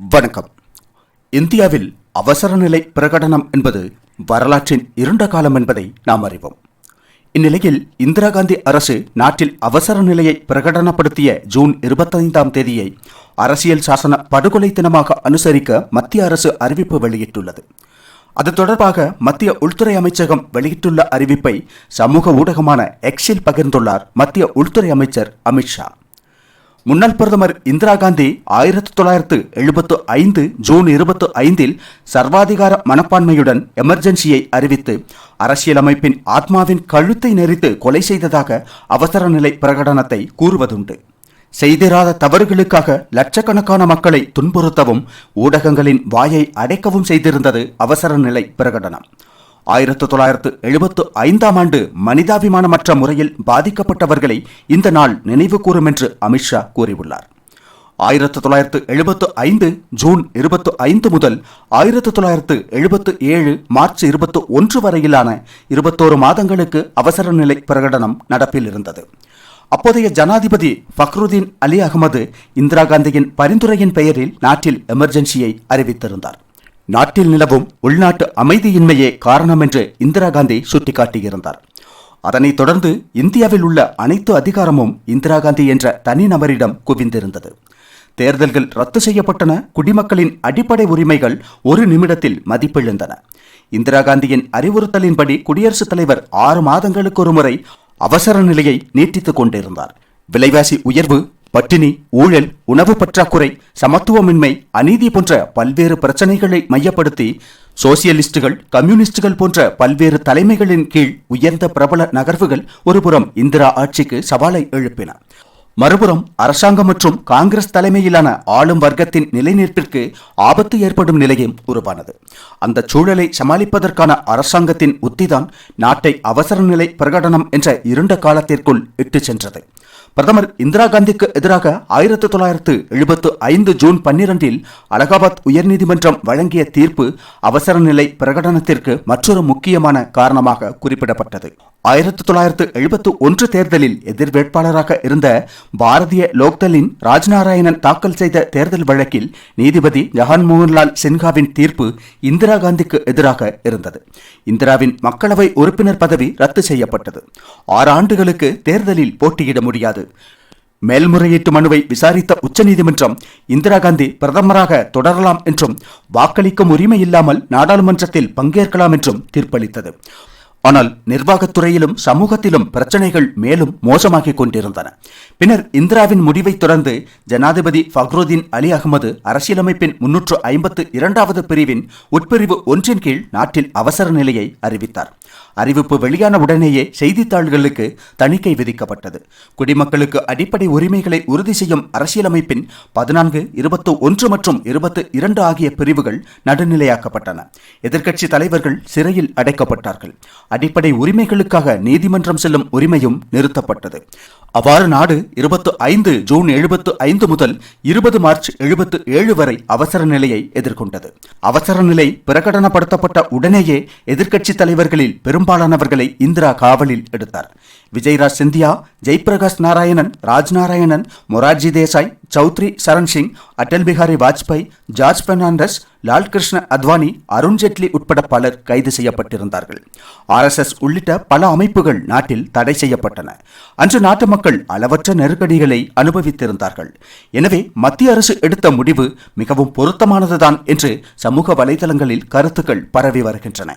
வணக்கம். இந்தியாவில் அவசர நிலை பிரகடனம் என்பது வரலாற்றின் இருண்ட காலம் என்பதை நாம் அறிவோம். இந்நிலையில் இந்திரா காந்தி அரசு நாட்டில் அவசர நிலையை பிரகடனப்படுத்திய ஜூன் இருபத்தைந்தாம் தேதியை அரசியல் சாசன படுகொலை தினமாக அனுசரிக்க மத்திய அரசு அறிவிப்பு வெளியிட்டுள்ளது. அது தொடர்பாக மத்திய உள்துறை அமைச்சகம் வெளியிட்டுள்ள அறிவிப்பை சமூக ஊடகமான எக்ஸில் பகிர்ந்துள்ளார் மத்திய உள்துறை அமைச்சர் அமித்ஷா முன்னாள் பிரதமர் இந்திரா காந்தி ஆயிரத்தி தொள்ளாயிரத்து எழுபத்து ஐந்து ஜூன் இருபத்து ஐந்தில் சர்வாதிகார மனப்பான்மையுடன் எமர்ஜென்சியை அறிவித்து அரசியலமைப்பின் ஆத்மாவின் கழுத்தை நெறித்து கொலை செய்ததாக அவசர நிலை பிரகடனத்தை கூறுவதுண்டு. செய்திராத தவறுகளுக்காக லட்சக்கணக்கான மக்களை துன்புறுத்தவும் ஊடகங்களின் வாயை அடைக்கவும் செய்திருந்தது அவசர நிலை பிரகடனம். ஆயிரத்து தொள்ளாயிரத்து எழுபத்து ஐந்தாம் ஆண்டு மனிதாபிமானமற்ற முறையில் பாதிக்கப்பட்டவர்களை இந்த நாள் நினைவு கூறும் என்று அமித்ஷா கூறியுள்ளார். ஆயிரத்து தொள்ளாயிரத்து எழுபத்து ஐந்து ஜூன் இருபத்து ஐந்து முதல் ஆயிரத்து தொள்ளாயிரத்து எழுபத்து ஏழு மார்ச் இருபத்து ஒன்று வரையிலான இருபத்தோரு மாதங்களுக்கு அவசர நிலை பிரகடனம் நடப்பில் இருந்தது. அப்போதைய ஜனாதிபதி ஃபக்ருதீன் அலி அகமது இந்திரா காந்தியின் பரிந்துரையின் பெயரில் நாட்டில் எமர்ஜென்சியை அறிவித்திருந்தார். நாட்டில் நிலவும் உள்நாட்டு அமைதியின்மையே காரணம் என்று இந்திரா காந்தி சுட்டிக்காட்டியிருந்தார். அதனைத் தொடர்ந்து இந்தியாவில் உள்ள அனைத்து அதிகாரமும் இந்திரா காந்தி என்ற தனிநபரிடம் குவிந்திருந்தது. தேர்தல்கள் ரத்து செய்யப்பட்டன. குடிமக்களின் அடிப்படை உரிமைகள் ஒரு நிமிடத்தில் மதிப்பிழந்தன. இந்திரா காந்தியின் அறிவுறுத்தலின்படி குடியரசுத் தலைவர் ஆறு மாதங்களுக்கு ஒருமுறை அவசர நிலையை நீட்டித்துக் கொண்டிருந்தார். விலைவாசி உயர்வு பட்டினி ஊழல் உணவு பற்றாக்குறை சமத்துவமின்மை அநீதி போன்ற பல்வேறு பிரச்சனைகளை மையப்படுத்தி சோசியலிஸ்டுகள் கம்யூனிஸ்டுகள் போன்ற பல்வேறு தலைமைகளின் கீழ் உயர்ந்த பிரபல நகர்வுகள் ஒருபுறம் இந்திரா ஆட்சிக்கு சவாலை எழுப்பின. மறுபுறம் அரசாங்கம் மற்றும் காங்கிரஸ் தலைமையிலான ஆளும் வர்க்கத்தின் நிலைநிற்பிற்கு ஆபத்து ஏற்படும் நிலையும் உருவானது. அந்த சூழலை சமாளிப்பதற்கான அரசாங்கத்தின் உத்திதான் நாட்டை அவசர நிலை பிரகடனம் என்ற இருண்ட காலத்திற்குள் இட்டு சென்றது. பிரதமர் இந்திரா காந்திக்கு எதிராக ஆயிரத்தி தொள்ளாயிரத்து எழுபத்து ஐந்து ஜூன் பன்னிரண்டில் அலகாபாத் உயர்நீதிமன்றம் வழங்கிய தீர்ப்பு அவசர நிலை பிரகடனத்திற்கு மற்றொரு முக்கியமான காரணமாக குறிப்பிடப்பட்டது. ஆயிரத்தி தொள்ளாயிரத்து எழுபத்து ஒன்று தேர்தலில் எதிர் வேட்பாளராக இருந்த பாரதிய லோக்தலின் ராஜ்நாராயணன் தாக்கல் செய்த தேர்தல் வழக்கில் நீதிபதி ஜஹான் மோகன்லால் சின்ஹாவின் தீர்ப்பு இந்திரா காந்திக்கு எதிராக இருந்தது. இந்திராவின் மக்களவை உறுப்பினர் பதவி ரத்து செய்யப்பட்டது. ஆறு ஆண்டுகளுக்கு தேர்தலில் போட்டியிட முடியாது. மேல்முறையீட்டு மனுவை விசாரித்த உச்சநீதிமன்றம் இந்திரா காந்தி பிரதமராக தொடரலாம் என்றும் வாக்களிக்கும் உரிமை இல்லாமல் நாடாளுமன்றத்தில் பங்கேற்கலாம் என்றும் தீர்ப்பளித்தது. ஆனால் நிர்வாகத்துறையிலும் சமூகத்திலும் பிரச்சனைகள் மேலும் மோசமாகிக் கொண்டிருந்தன. பின்னர் இந்திராவின் முடிவைத் தொடர்ந்து ஜனாதிபதி ஃபக்ருதீன் அலி அகமது அரசியலமைப்பின் முன்னூற்று ஐம்பத்து இரண்டாவது பிரிவின் உட்பிரிவு ஒன்றின் கீழ் நாட்டில் அவசர நிலையை அறிவித்தார். அறிவிப்பு வெளியான உடனேயே செய்தித்தாள்களுக்கு தணிக்கை விதிக்கப்பட்டது. குடிமக்களுக்கு அடிப்படை உரிமைகளை உறுதி செய்யும் அரசியலமைப்பின் பதினான்கு இருபத்து ஒன்று மற்றும் இருபத்து இரண்டு ஆகிய பிரிவுகள் நடுநிலையாக்கப்பட்டன. எதிர்க்கட்சி தலைவர்கள் சிறையில் அடைக்கப்பட்டார்கள். அடிப்படை உரிமைகளுக்காக நீதிமன்றம் செல்லும் உரிமையும் நிறுத்தப்பட்டது. அவ்வாறு நாடு இருபத்து ஐந்து ஜூன் எழுபத்து ஐந்து முதல் இருபது மார்ச் எழுபத்து ஏழு வரை அவசர நிலையை எதிர்கொண்டது. அவசர நிலை பிரகடனப்படுத்தப்பட்ட உடனேயே எதிர்க்கட்சி தலைவர்களில் பெரும்பாலானவர்களை இந்திரா காவலில் எடுத்தார். விஜயராஜ் சிந்தியா ஜெய்பிரகாஷ் நாராயணன் ராஜ்நாராயணன் மொரார்ஜி தேசாய் சௌத்ரி சரண் சிங் அடல் பிஹாரி வாஜ்பாய் ஜார்ஜ் பெர்னாண்டஸ் லால்கிருஷ்ண அத்வானி அருண்ஜேட்லி உட்பட பலர் கைது செய்யப்பட்டிருந்தார்கள். ஆர்எஸ்எஸ் உள்ளிட்ட பல அமைப்புகள் நாட்டில் தடை செய்யப்பட்டன. அன்று நாட்டு மக்கள் அளவற்ற நெருக்கடிகளை அனுபவித்திருந்தார்கள். எனவே மத்திய அரசு எடுத்த முடிவு மிகவும் பொருத்தமானதுதான் என்று சமூக வலைதளங்களில் கருத்துக்கள் பரவி வருகின்றன.